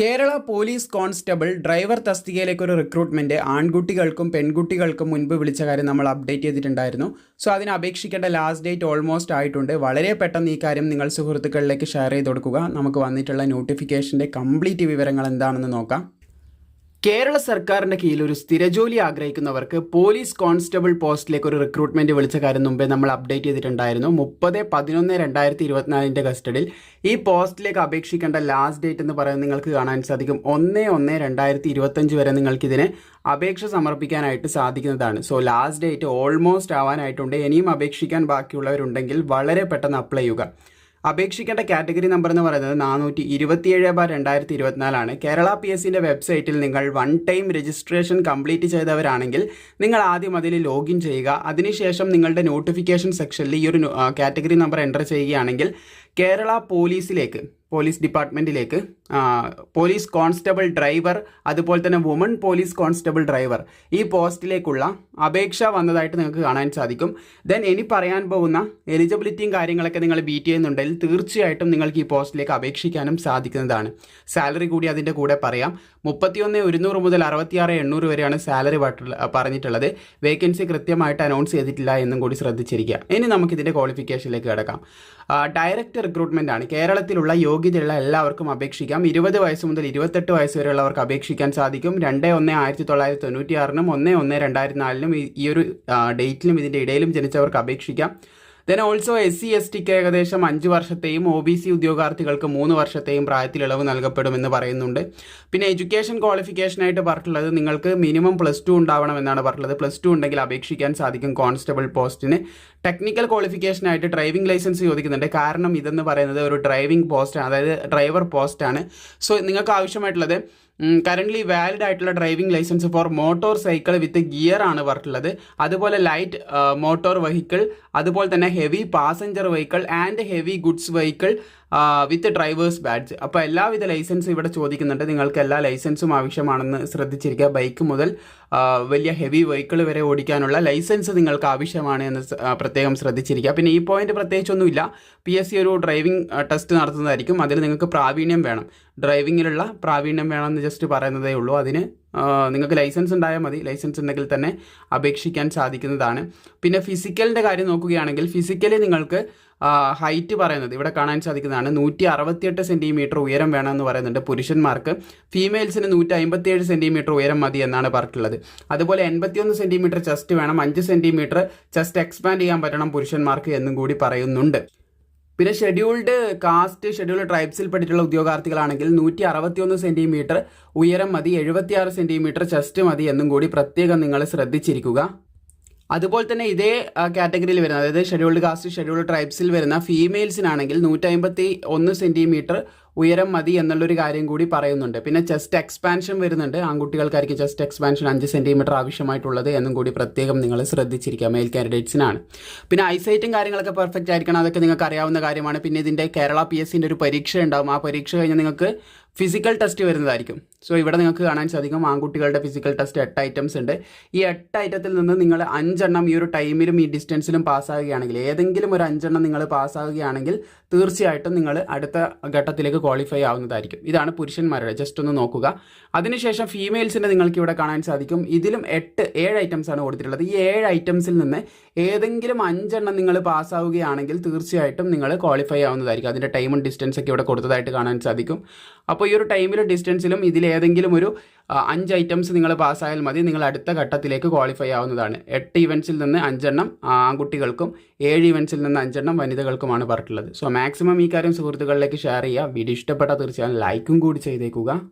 Kerala police constable driver തസ്തികയിലേക്കൊരു recruitment ആൺകുട്ടികൾക്കും പെൺകുട്ടികൾക്കും മുൻപ് വിളിച്ച കാര്യം നമ്മൾ അപ്ഡേറ്റ് ചെയ്തിട്ടുണ്ടായിരുന്നു. സോ അതിന് അപേക്ഷിക്കേണ്ട ലാസ്റ്റ് ഡേറ്റ് ഓൾമോസ്റ്റ് ആയിട്ടുണ്ട്. വളരെ പെട്ടെന്ന് ഈ കാര്യം നിങ്ങൾ സുഹൃത്തുക്കളിലേക്ക് ഷെയർ ചെയ്ത് കൊടുക്കുക. നമുക്ക് വന്നിട്ടുള്ള നോട്ടിഫിക്കേഷന്റെ കംപ്ലീറ്റ് വിവരങ്ങൾ എന്താണെന്ന് നോക്കാം. കേരള സർക്കാരിന്റെ കീഴിൽ ഒരു സ്ഥിരജോലി ആഗ്രഹിക്കുന്നവർക്ക് പോലീസ് കോൺസ്റ്റബിൾ പോസ്റ്റിലേക്ക് ഒരു റിക്രൂട്ട്മെന്റ് വിളിച്ച കാര്യം മുമ്പേ നമ്മൾ അപ്ഡേറ്റ് ചെയ്തിട്ടുണ്ടായിരുന്നു. മുപ്പത് പതിനൊന്ന് രണ്ടായിരത്തി ഇരുപത്തിനാലിന്റെ കസ്റ്റഡിയിൽ ഈ പോസ്റ്റിലേക്ക് അപേക്ഷിക്കേണ്ട ലാസ്റ്റ് ഡേറ്റ് എന്ന് പറയുന്നത് നിങ്ങൾക്ക് കാണാൻ സാധിക്കും. ഒന്ന് ഒന്ന് രണ്ടായിരത്തി ഇരുപത്തഞ്ച് വരെ നിങ്ങൾക്ക് ഇതിന് അപേക്ഷ സമർപ്പിക്കാനായിട്ട് സാധിക്കുന്നതാണ്. സോ ലാസ്റ്റ് ഡേറ്റ് ഓൾമോസ്റ്റ് ആവാനായിട്ടുണ്ട്. ഇനിയും അപേക്ഷിക്കാൻ ബാക്കിയുള്ളവരുണ്ടെങ്കിൽ വളരെ പെട്ടെന്ന് അപ്ലൈ ചെയ്യുക. അപേക്ഷിക്കേണ്ട കാറ്റഗറി നമ്പർ എന്ന് പറയുന്നത് നാനൂറ്റി ഇരുപത്തിയേഴ് ബാർ രണ്ടായിരത്തി ഇരുപത്തിനാലാണ് കേരള പി എസ് സിന്റെ വെബ്സൈറ്റിൽ നിങ്ങൾ വൺ ടൈം രജിസ്ട്രേഷൻ കംപ്ലീറ്റ് ചെയ്തവരാണെങ്കിൽ നിങ്ങൾ ആദ്യം അതിൽ ലോഗിൻ ചെയ്യുക. അതിനുശേഷം നിങ്ങളുടെ നോട്ടിഫിക്കേഷൻ സെക്ഷനിൽ ഈ ഒരു കാറ്റഗറി നമ്പർ എന്റർ ചെയ്യുകയാണെങ്കിൽ കേരള പോലീസിലേക്ക് പോലീസ് ഡിപ്പാർട്ട്മെന്റിലേക്ക് പോലീസ് കോൺസ്റ്റബിൾ ഡ്രൈവർ അതുപോലെ തന്നെ വുമൺ പോലീസ് കോൺസ്റ്റബിൾ ഡ്രൈവർ ഈ പോസ്റ്റിലേക്കുള്ള അപേക്ഷ വന്നതായിട്ട് നിങ്ങൾക്ക് കാണാൻ സാധിക്കും. ദെൻ ഇനി പറയാൻ പോകുന്ന എലിജിബിലിറ്റിയും കാര്യങ്ങളൊക്കെ നിങ്ങൾ ബീറ്റ് ചെയ്യുന്നുണ്ടെങ്കിൽ തീർച്ചയായിട്ടും നിങ്ങൾക്ക് ഈ പോസ്റ്റിലേക്ക് അപേക്ഷിക്കാനും സാധിക്കുന്നതാണ്. സാലറി കൂടി അതിന്റെ കൂടെ പറയാം. മുപ്പത്തിയൊന്ന് ഒരുന്നൂറ് മുതൽ അറുപത്തിയാറ് എണ്ണൂറ് വരെയാണ് സാലറി പറഞ്ഞിട്ടുള്ളത്. വേക്കൻസി കൃത്യമായിട്ട് അനൗൺസ് ചെയ്തിട്ടില്ല എന്നും കൂടി ശ്രദ്ധിച്ചിരിക്കുക. ഇനി നമുക്കിതിന്റെ ക്വാളിഫിക്കേഷനിലേക്ക് കിടക്കാം. ഡയറക്റ്റ് റിക്രൂട്ട്മെന്റ് ആണ്. കേരളത്തിലുള്ള യോഗ്യതയുള്ള എല്ലാവർക്കും അപേക്ഷിക്കാം. ഇരുപത് വയസ്സ് മുതൽ ഇരുപത്തെട്ട് വയസ്സ് വരെയുള്ളവർക്ക് അപേക്ഷിക്കാൻ സാധിക്കും. രണ്ട് ഒന്ന് ആയിരത്തി തൊള്ളായിരത്തി തൊണ്ണൂറ്റി ആറിനും ഒന്ന് ഒന്ന് രണ്ടായിരത്തി നാലിനും ഈ ഒരു ഡേറ്റിലും ഇതിന്റെ ഇടയിലും ജനിച്ചവർക്ക് അപേക്ഷിക്കാം. Then also S C S tick ഏകദേശം അഞ്ച് വർഷത്തെയും ഒ ബി സി ഉദ്യോഗാർത്ഥികൾക്ക് മൂന്ന് വർഷത്തെയും പ്രായത്തിൽ ഇളവ് നൽകപ്പെടുമെന്ന് പറയുന്നുണ്ട്. പിന്നെ എഡ്യൂക്കേഷൻ ക്വാളിഫിക്കേഷനായിട്ട് പറഞ്ഞിട്ടുള്ളത് നിങ്ങൾക്ക് മിനിമം പ്ലസ് ടു ഉണ്ടാവണമെന്നാണ് പറഞ്ഞിട്ടുള്ളത്. പ്ലസ് ടു ഉണ്ടെങ്കിൽ അപേക്ഷിക്കാൻ സാധിക്കും കോൺസ്റ്റബിൾ പോസ്റ്റിന് ടെക്നിക്കൽ ക്വാളിഫിക്കേഷനായിട്ട് ഡ്രൈവിംഗ് ലൈസൻസ് ചോദിക്കുന്നുണ്ട്. കാരണം ഇതെന്ന് പറയുന്നത് ഒരു ഡ്രൈവിംഗ് പോസ്റ്റാണ് അതായത് ഡ്രൈവർ പോസ്റ്റാണ് സോ നിങ്ങൾക്ക് ആവശ്യമായിട്ടുള്ളത് കറന്റ്ലി വാലിഡ് ആയിട്ടുള്ള driving licence for motor cycle with gear ആണ് പറഞ്ഞിട്ടുള്ളത് അതുപോലെ ലൈറ്റ് മോട്ടോർ വെഹിക്കിൾ അതുപോലെ തന്നെ heavy passenger vehicle and heavy goods vehicle with drivers badge അപ്പോൾ എല്ലാവിധ ലൈസൻസും ഇവിടെ ചോദിക്കുന്നുണ്ട്. നിങ്ങൾക്ക് എല്ലാ ലൈസൻസും ആവശ്യമാണെന്ന് ശ്രദ്ധിച്ചിരിക്കുക. ബൈക്ക് മുതൽ വലിയ ഹെവി വെഹിക്കിൾ വരെ ഓടിക്കാനുള്ള ലൈസൻസ് നിങ്ങൾക്ക് ആവശ്യമാണ് എന്ന് പ്രത്യേകം ശ്രദ്ധിച്ചിരിക്കുക. പിന്നെ ഈ പോയിന്റ് പ്രത്യേകിച്ചൊന്നുമില്ല. പി എസ് സി ഒരു ഡ്രൈവിംഗ് ടെസ്റ്റ് നടത്തുന്നതായിരിക്കും. അതിൽ നിങ്ങൾക്ക് പ്രാവീണ്യം വേണം. ഡ്രൈവിങ്ങിലുള്ള പ്രാവീണ്യം വേണമെന്ന് ജസ്റ്റ് പറയുന്നതേ ഉള്ളൂ. അതിന് നിങ്ങൾക്ക് ലൈസൻസ് ഉണ്ടായാൽ മതി. ലൈസൻസ് ഉണ്ടെങ്കിൽ തന്നെ അപേക്ഷിക്കാൻ സാധിക്കുന്നതാണ്. പിന്നെ ഫിസിക്കലിന്റെ കാര്യം നോക്കുകയാണെങ്കിൽ ഫിസിക്കലി നിങ്ങൾക്ക് ഹൈറ്റ് പറയുന്നത്. ഇവിടെ കാണാൻ സാധിക്കുന്നതാണ് നൂറ്റി അറുപത്തിയെട്ട് സെന്റിമീറ്റർ ഉയരം വേണമെന്ന് പറയുന്നുണ്ട് പുരുഷന്മാർക്ക്. ഫീമെയിൽസിന് നൂറ്റി അമ്പത്തിയേഴ് സെന്റിമീറ്റർ ഉയരം മതി എന്നാണ് പറഞ്ഞിട്ടുള്ളത്. അതുപോലെ എൺപത്തിയൊന്ന് സെന്റിമീറ്റർ ചെസ്റ്റ് വേണം അഞ്ച് സെന്റിമീറ്റർ ചെസ്റ്റ് എക്സ്പാൻഡ് ചെയ്യാൻ പറ്റണം പുരുഷന്മാർക്ക് എന്നും കൂടി പറയുന്നുണ്ട്. പിന്നെ ഷെഡ്യൂൾഡ് കാസ്റ്റ് ഷെഡ്യൂൾഡ് ട്രൈബ്സിൽ പെട്ടിട്ടുള്ള ഉദ്യോഗാർത്ഥികളാണെങ്കിൽ നൂറ്റി അറുപത്തിയൊന്ന് സെന്റിമീറ്റർ ഉയരം മതി എഴുപത്തിയാറ് സെന്റിമീറ്റർ ചെസ്റ്റ് മതി എന്നും കൂടി പ്രത്യേകം നിങ്ങൾ ശ്രദ്ധിച്ചിരിക്കുക. അതുപോലെ തന്നെ ഇതേ കാറ്റഗറിയിൽ വരുന്ന അതായത് ഷെഡ്യൂൾഡ് കാസ്റ്റ് ഷെഡ്യൂൾഡ് ട്രൈബ്സിൽ വരുന്ന ഫീമെയിൽസിനാണെങ്കിൽ നൂറ്റി അമ്പത്തി ഒന്ന് സെന്റിമീറ്റർ ഉയരം മതി എന്നുള്ളൊരു കാര്യം കൂടി പറയുന്നുണ്ട്. പിന്നെ ചെസ്റ്റ് എക്സ്പാൻഷൻ വരുന്നുണ്ട്. ആൺകുട്ടികൾക്കായിരിക്കും ചെസ്റ്റ് എക്സ്പാൻഷൻ അഞ്ച് സെന്റിമീറ്റർ ആവശ്യമായിട്ടുള്ളത് എന്നും കൂടി പ്രത്യേകം നിങ്ങൾ ശ്രദ്ധിച്ചിരിക്കുക. മെയിൽ കാൻഡിഡേറ്റ്സിനാണ് പിന്നെ ഐസൈറ്റും കാര്യങ്ങളൊക്കെ പെർഫെക്റ്റ് ആയിരിക്കണം. അതൊക്കെ നിങ്ങൾക്ക് അറിയാവുന്ന കാര്യമാണ്. പിന്നെ ഇതിന്റെ കേരള പി എസ് സിന്റെ ഒരു പരീക്ഷ ഉണ്ടാവും. ആ പരീക്ഷ കഴിഞ്ഞ് നിങ്ങൾക്ക് ഫിസിക്കൽ ടെസ്റ്റ് വരുന്നതായിരിക്കും. സോ ഇവിടെ നിങ്ങൾക്ക് കാണാൻ സാധിക്കും ആൺകുട്ടികളുടെ ഫിസിക്കൽ ടെസ്റ്റ് എട്ട് ഐറ്റംസ് ഉണ്ട്. ഈ എട്ട് ഐറ്റത്തിൽ നിന്ന് നിങ്ങൾ അഞ്ചെണ്ണം ഈ ഒരു ടൈമിലും ഈ ഡിസ്റ്റൻസിലും പാസ്സാകുകയാണെങ്കിൽ ഏതെങ്കിലും ഒരു അഞ്ചെണ്ണം നിങ്ങൾ പാസ്സാകുകയാണെങ്കിൽ തീർച്ചയായിട്ടും നിങ്ങൾ അടുത്ത ഘട്ടത്തിലേക്ക് ക്വാളിഫൈ ആവുന്നതായിരിക്കും. ഇതാണ് പുരുഷന്മാരുടെ ജസ്റ്റ് ഒന്ന് നോക്കുക. അതിനുശേഷം ഫീമെയിൽസിന്റെ നിങ്ങൾക്ക് ഇവിടെ കാണാൻ സാധിക്കും. ഇതിലും എട്ട് ഏഴ് ഐറ്റംസ് ആണ് കൊടുത്തിട്ടുള്ളത്. ഈ ഏഴ് ഐറ്റംസിൽ നിന്ന് ഏതെങ്കിലും അഞ്ചെണ്ണം നിങ്ങൾ പാസ്സാവുകയാണെങ്കിൽ തീർച്ചയായിട്ടും നിങ്ങൾ ക്വാളിഫൈ ആവുന്നതായിരിക്കും. അതിന്റെ ടൈമും ഡിസ്റ്റൻസ് ഒക്കെ ഇവിടെ കൊടുത്തതായിട്ട് കാണാൻ സാധിക്കും. അപ്പോൾ ഈ ഒരു ടൈമിലും ഡിസ്റ്റൻസിലും ഇതിൽ ഏതെങ്കിലും ഒരു അഞ്ച് ഐറ്റംസ് നിങ്ങൾ പാസ്സായാൽ മതി. നിങ്ങൾ അടുത്ത ഘട്ടത്തിലേക്ക് ക്വാളിഫൈ ആവുന്നതാണ്. എട്ട് ഇവൻസിൽ നിന്ന് അഞ്ചെണ്ണം ആൺകുട്ടികൾക്കും ഏഴ് ഇവൻസിൽ നിന്ന് അഞ്ചെണ്ണം വനിതകൾക്കുമാണ് പറഞ്ഞിട്ടുള്ളത്. സോ മാക്സിമം ഈ കാര്യം സുഹൃത്തുക്കളിലേക്ക് ഷെയർ ചെയ്യുക. വീഡിയോ ഇഷ്ടപ്പെട്ടാൽ തീർച്ചയായും ലൈക്കും കൂടി ചെയ്തേക്കുക.